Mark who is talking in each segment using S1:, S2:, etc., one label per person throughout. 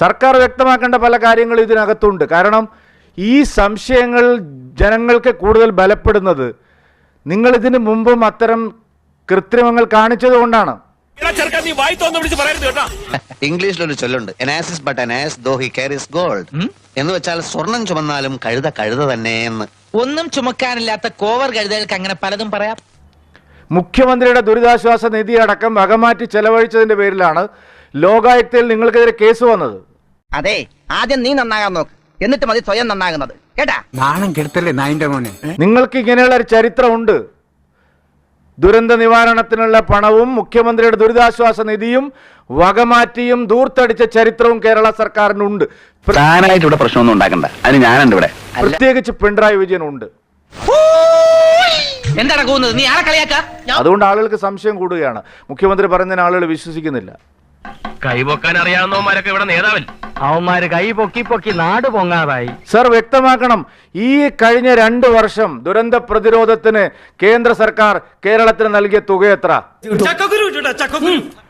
S1: സർക്കാർ വ്യക്തമാക്കേണ്ട പല കാര്യങ്ങളും ഇതിനകത്തുണ്ട്. കാരണം ഈ സംശയങ്ങൾ ജനങ്ങൾക്ക് കൂടുതൽ ബലപ്പെടുന്നത് നിങ്ങൾ ഇതിനു മുമ്പും അത്തരം കൃത്രിമങ്ങൾ കാണിച്ചതുകൊണ്ടാണ്
S2: ഇംഗ്ലീഷിലൊരു ചൊല്ലുണ്ട്. An ass is but an ass though he carries gold എന്ന് വെച്ചാൽ സ്വർണം ചുമന്നാലും കഴുത കഴുത തന്നെ എന്ന്.
S3: ഒന്നും ചുമക്കാനില്ലാത്ത കോവർ കഴുതകൾക്ക് അങ്ങനെ പലതും പറയാം.
S1: മുഖ്യമന്ത്രിയുടെ ദുരിതാശ്വാസ നിധി അടക്കം വകമാറ്റി ചെലവഴിച്ചതിന്റെ പേരിലാണ് ലോകായുക്തയിൽ നിങ്ങൾക്കെതിരെ കേസ് വന്നത്.
S4: അതെ ആദ്യം നീ നന്നാകാൻ നോക്ക്. എന്നിട്ട് മതി സ്വയം നന്നാകുന്നത്. കേട്ടാ?
S5: നാണം കെടുത്തല്ലേ നായിന്റെ മോനെ?
S1: നിങ്ങൾക്ക് ഇങ്ങനെയുള്ള ഒരു ചരിത്രമുണ്ട്. ദുരന്ത നിവാരണത്തിനുള്ള പണവും മുഖ്യമന്ത്രിയുടെ ദുരിതാശ്വാസ നിധിയും വകമാറ്റിയും ദൂർത്തടിച്ച ചരിത്രവും കേരള സർക്കാരിനുണ്ട്.
S6: താനായിട്ട് ഇവിടെ പ്രശ്നമൊന്നും ഉണ്ടാക്കണ്ട. അതിന് ഞാനുണ്ട് ഇവിടെ.
S1: പ്രത്യേകിച്ച് പിണറായി വിജയനുണ്ട്.
S3: ഉണ്ട് നീ കളിയാക്കാ?
S1: അതുകൊണ്ട് ആളുകൾക്ക് സംശയം കൂടുകയാണ്. മുഖ്യമന്ത്രി പറയുന്നതിന് ആളുകൾ വിശ്വസിക്കുന്നില്ല.
S7: കൈപോക്കാൻ അറിയാവുന്നവന്മാരൊക്കെ ഇവിടെ നേതാവല്ലേ
S8: അവന്മാര് കൈ പൊക്കി പൊക്കി നാട് പൊങ്ങാതായി.
S1: സർ വ്യക്തമാക്കണം ഈ കഴിഞ്ഞ രണ്ട് വർഷം ദുരന്ത പ്രതിരോധത്തിന് കേന്ദ്ര സർക്കാർ കേരളത്തിന് നൽകിയ തുക എത്ര?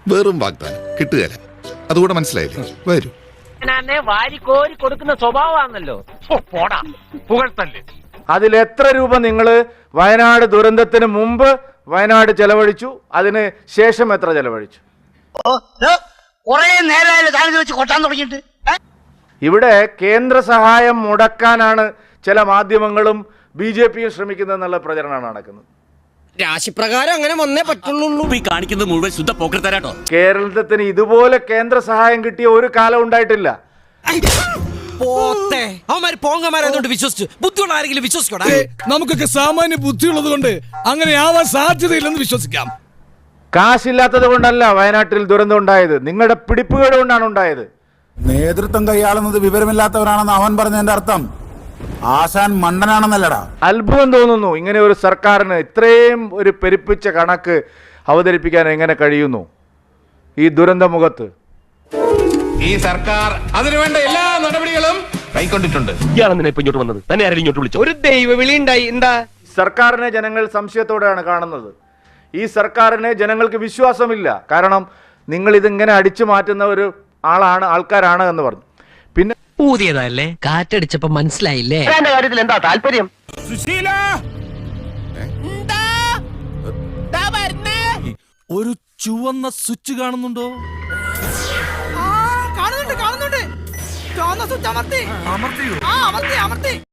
S9: വെറും വാഗ്ദാനം. കിട്ടുകയില്ല. അതുകൂടെ മനസ്സിലായില്ലേ? വരൂ.
S8: വാരിക്കോരി കൊടുക്കുന്ന സ്വഭാവമാണല്ലോ. പോടാ. പുകഴ്ത്തല്ലേ.
S1: അതിൽ എത്ര രൂപ നിങ്ങൾ വയനാട് ദുരന്തത്തിന് മുമ്പ് വയനാട് ചെലവഴിച്ചു? അതിന് ശേഷം എത്ര ചെലവഴിച്ചു?
S4: കൊറേ നേരമായാലും താനത് വെച്ച് കൊട്ടാൻ തുടങ്ങിയിട്ട്.
S1: ഇവിടെ കേന്ദ്ര സഹായം മുടക്കാനാണ് ചില മാധ്യമങ്ങളും ബി ജെ പിയും ശ്രമിക്കുന്നതെന്നുള്ള പ്രചരണമാണ് നടക്കുന്നത്.
S3: രാശിപ്രകാരം അങ്ങനെ വന്നേ പറ്റുള്ളൂ
S7: ഈ കാണിക്കുന്നത് മുഴുവൻ ശുദ്ധ പോക്കർത്തരാട്ടോ
S1: കേരളത്തിന് ഇതുപോലെ കേന്ദ്ര സഹായം കിട്ടിയ ഒരു കാലം ഉണ്ടായിട്ടില്ല.
S3: പോത്തെ. അവന്മാര് പോങ്ങന്മാരായതുകൊണ്ട് വിശ്വസിച്ചു. ബുദ്ധിയുള്ള ആരെങ്കിലും വിശ്വസിക്കോടാ
S10: നമുക്കൊക്കെ സാമാന്യ ബുദ്ധിയുള്ളത് കൊണ്ട് അങ്ങനെ ആവാൻ സാധ്യതയില്ലെന്ന് വിശ്വസിക്കാം.
S1: കാശില്ലാത്തത് കൊണ്ടല്ല വയനാട്ടിൽ ദുരന്തം ഉണ്ടായത്. നിങ്ങളുടെ പിടിപ്പുകേട് കൊണ്ടാണ് ഉണ്ടായത്.
S5: നേതൃത്വം കൈയാളുന്നത് വിവരമില്ലാത്തവരാണെന്ന് അവൻ പറഞ്ഞതിന്റെ അർത്ഥം ആശാൻ മണ്ടനാണെന്നല്ലടാ.
S1: അത്ഭുതം തോന്നുന്നു ഇങ്ങനെ ഒരു സർക്കാരിന് ഇത്രയും ഒരു പെരുപ്പിച്ച കണക്ക് അവതരിപ്പിക്കാൻ എങ്ങനെ കഴിയുന്നു? ഈ ദുരന്തമുഖത്ത്.
S7: ഈ സർക്കാർ അതിനുവേണ്ട എല്ലാ നടപടികളും കൈക്കൊണ്ടിട്ടുണ്ട്. ഇയാളെന്തിനാ ഇപ്പൊ ഇങ്ങോട്ട് വന്നത്? തന്നെ ആരെങ്കിലും ഇങ്ങോട്ട് വിളിച്ചു?
S8: ഒരു ദൈവ വിളി ഉണ്ടായി. എന്താ?
S1: സർക്കാരിനെ ജനങ്ങൾ സംശയത്തോടെയാണ് കാണുന്നത്. ഈ സർക്കാരിനെ ജനങ്ങൾക്ക് വിശ്വാസമില്ല. കാരണം നിങ്ങൾ ഇതിങ്ങനെ അടിച്ചു മാറ്റുന്ന ഒരു ആളാണ് ആൾക്കാരാണ് എന്ന് പറഞ്ഞു. പിന്നെ
S3: പൂതിയതല്ലേ കാറ്റടിച്ചപ്പോ മനസ്സിലായില്ലേ?
S8: കാര്യത്തിൽ എന്താ താല്പര്യം?
S10: ഒരു ചുവന്ന സ്വിച്ച് കാണുന്നുണ്ടോ?
S4: കാണുന്നുണ്ട് കാണുന്നുണ്ട്. ചുവന്ന സ്വിച്ച് അമർത്തി. അമർത്തിയോ? ആ അമർത്തി അമർത്തി.